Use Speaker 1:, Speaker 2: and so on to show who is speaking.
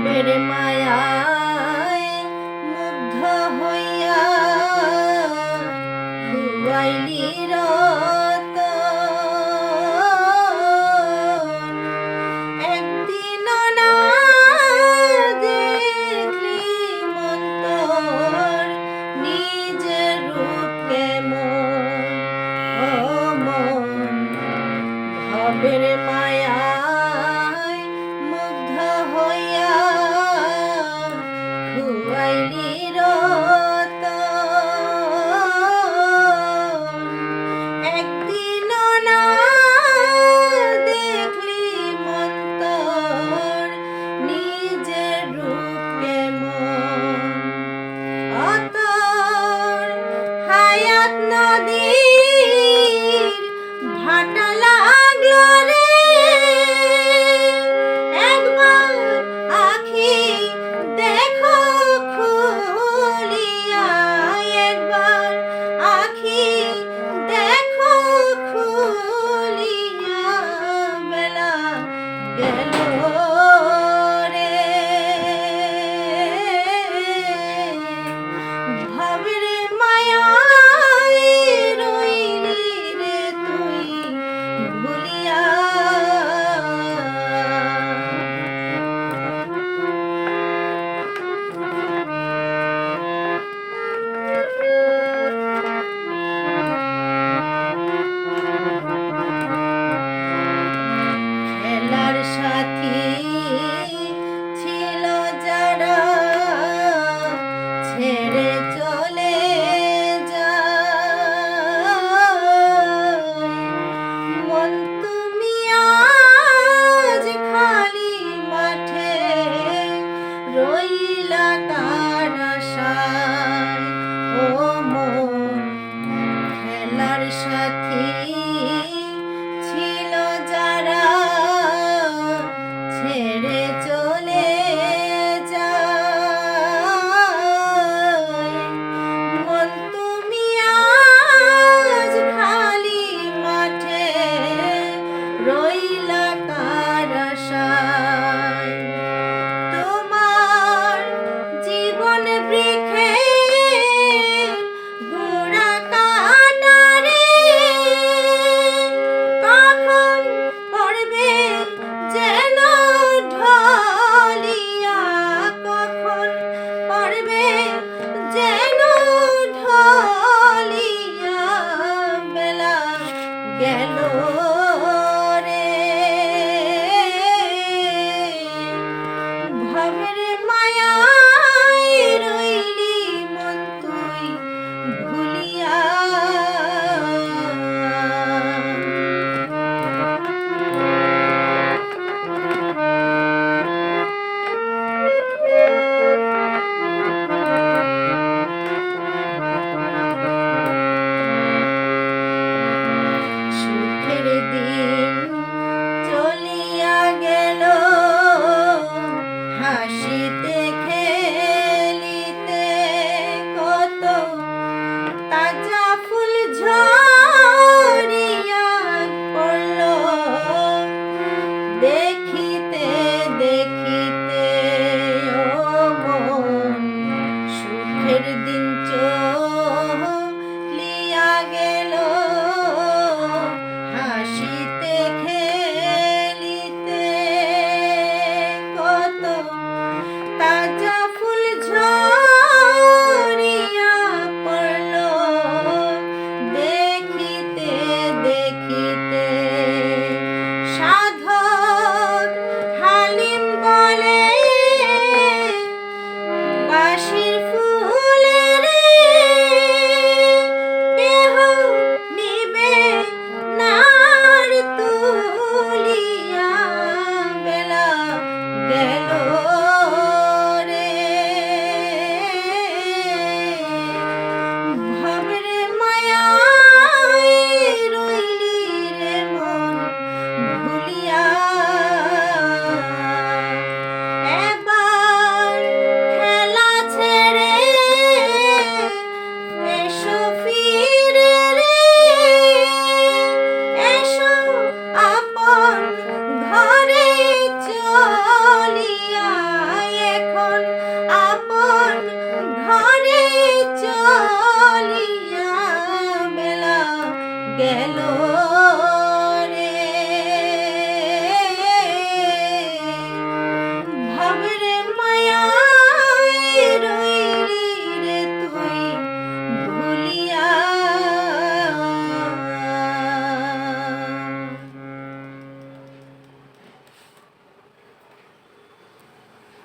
Speaker 1: রবের মায়ায় মুগ্ধ হইয়া রুবাইলি রত একদিন না দেখলি মন্তর, নিজের রূপকে মন রবের মায়া নদী আল্লাহর সাথী